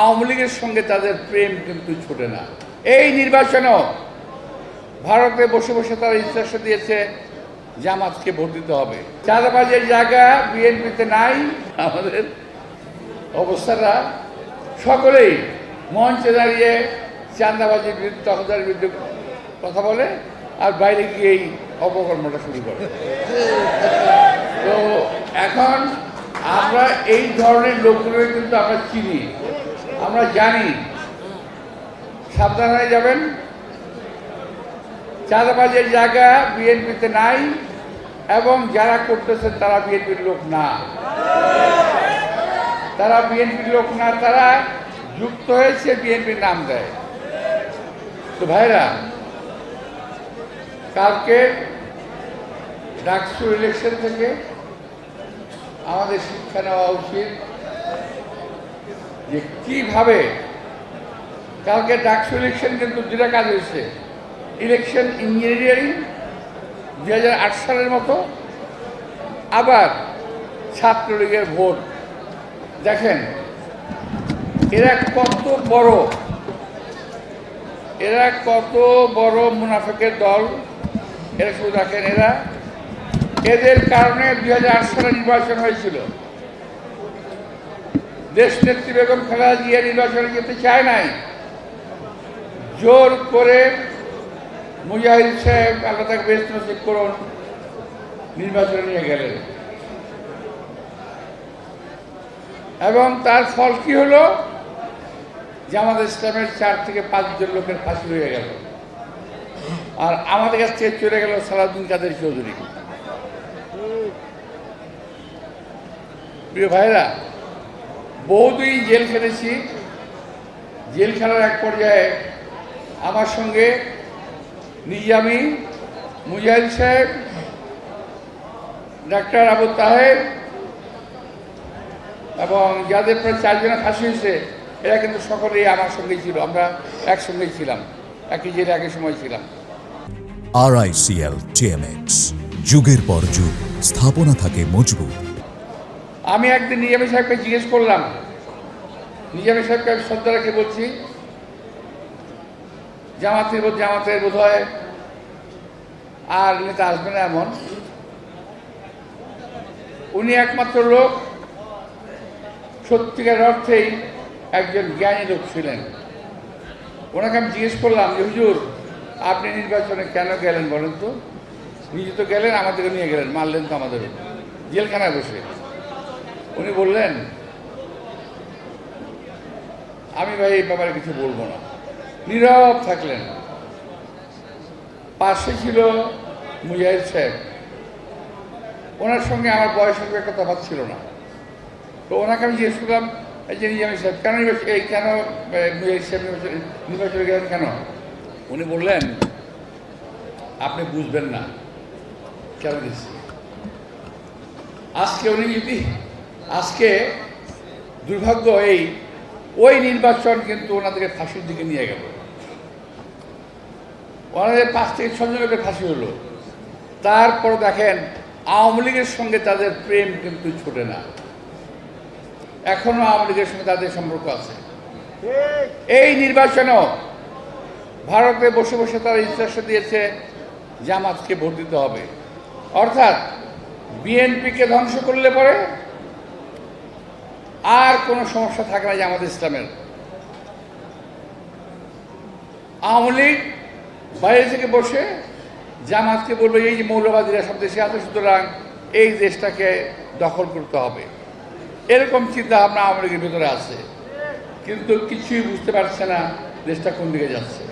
আওয়ামী লীগের সঙ্গে তাদের প্রেম কিন্তু ছোটে না। এই নির্বাচনেও ভারতে বসে বসে তারা ইচ্ছা দিয়েছে, জামাতকে ভোট দিতে হবে। চাঁদাবাজের জায়গা বিএনপিতে নাই, আমাদের অবস্থাটা সকলেই মঞ্চে দাঁড়িয়ে চাঁদাবাজির বিরুদ্ধে তহদার বিরুদ্ধে কথা বলে আর বাইরে গিয়ে এই অপকর্মটা শুরু করে। তো এখন আমরা এই ধরনের লোকগুলো কিন্তু আমরা চিনি। আমরা জানি। সাবধান হয়ে যাবেন। চাঁদাবাজের জায়গা বিএনপিতে নাই এবং যারা করতেছেন তারা বিএনপির লোক না। তারা বিএনপির লোক না, তারা যুক্ত হয়েছে বিএনপির নাম দেয়। তো ভাইরা, কালকে ডাকসু ইলেকশন থেকে আমাদের শিক্ষা নেওয়া উচিত। যে কীভাবে? কালকে ডাকসু ইলেকশন কিন্তু দুটা কাজ হয়েছে। ইলেকশন ইঞ্জিনিয়ারিং দু হাজার আট সালের মতো, আবার ছাত্রলীগের ভোট। দেখেন, এরা কত বড়, এরা কত বড় মুনাফেকের দল, এরা শুধু দেখেন এরা। এদের কারণে দুই হাজার সালে নির্বাচন হয়েছিল। দেশ নেত্রী বেগম খালেদা জিয়া নির্বাচনে যেতে চায় নাই, জোর করে মুজাহিদ সাহেব আল্লাহ তাকে বেশ নসিব করুন, নির্বাচনে নিয়ে গেলেন। এবং তার ফল কি হলো? জামাত ইসলামের চার থেকে পাঁচজন লোকের ফাঁসি হয়ে গেল। আর আমাদের কাছ থেকে চলে গেল সালাউদ্দিন কাদের চৌধুরী। প্রিয় ভাইরা বহুদিন জেল খেটেছি জেল খেলার এক পর্যায়ে আমার সঙ্গে নিজামি মুজাহিদ সাহেব, ডাক্তার আবু তাহেব এবং যাদের প্রায় চারজনে ফাঁসি হয়েছে, এরা কিন্তু সকলেই আমার সঙ্গেই ছিল। আমরা একসঙ্গেই ছিলাম। একই জেলে একই সময় ছিলাম। আরআইসিএল টিএমএক্স যুগের পর যুগ, স্থাপনা থাকে মজবুত। আমি একদিন নিজামী সাহেবকে জিজ্ঞেস করলাম, নিজামী সাহেবকে আমি শ্রদ্ধা রেখে বলছি, জামাতের বোধ জামাতের বোধ হয় আর নেতা আসবে না এমন। উনি একমাত্র লোক, সত্যিকার অর্থেই একজন জ্ঞানী লোক ছিলেন। ওনাকে আমি জিজ্ঞেস করলাম যে, হুজুর, আপনি নির্বাচনে কেন গেলেন বলেন তো? নিজে তো গেলেন, আমাদেরকে নিয়ে গেলেন, মারলেন তো আমাদের জেলখানায় বসে। উনি বললেন, আমি ভাই এই ব্যাপারে কিছু বলব না। নীরব থাকলেন। পাশে ছিল মুজাহিদ সাহেব। ওনার সঙ্গে আমার বয়সের একটা তফাৎ ছিল না। তো ওনাকে আমি জিজ্ঞেস করলাম যে নিজামী সাহেব, কেন এই কেন মুজাহিদ সাহেব নির্বাচনে গেলেন কেন? উনি বললেন, আপনি বুঝবেন না। কেন দিচ্ছি আজকে উনি যদি আজকে দুর্ভাগ্য এই, ওই নির্বাচন কিন্তু ওনাদেরকে ফাঁসির দিকে নিয়ে গেল। ওনাদের পাঁচ থেকে ছজন লোকের ফাঁসি হলো। তারপর দেখেন, আওয়ামী লীগের সঙ্গে তাদের প্রেম কিন্তু ছোটে না। এখনও আওয়ামী লীগের সঙ্গে তাদের সম্পর্ক আছে। এই নির্বাচনেও ভারতে বসে বসে তারা ইচ্ছা দিয়েছে, জামাতকে ভোট দিতে হবে। অর্থাৎ বিএনপিকে ধ্বংস করলে পরে আর কোনো সমস্যা থাকে না জামাত ইসলামের। আওয়ামী লীগ বাইরে থেকে বসে জামাতকে বলবে এই যে মৌলবাদীরা সব দেশে আছে, সুতরাং এই দেশটাকে দখল করতে হবে। এরকম চিন্তা ভাবনা আওয়ামী লীগের ভিতরে আছে। কিন্তু কিছুই বুঝতে পারছে না দেশটা কোন দিকে যাচ্ছে।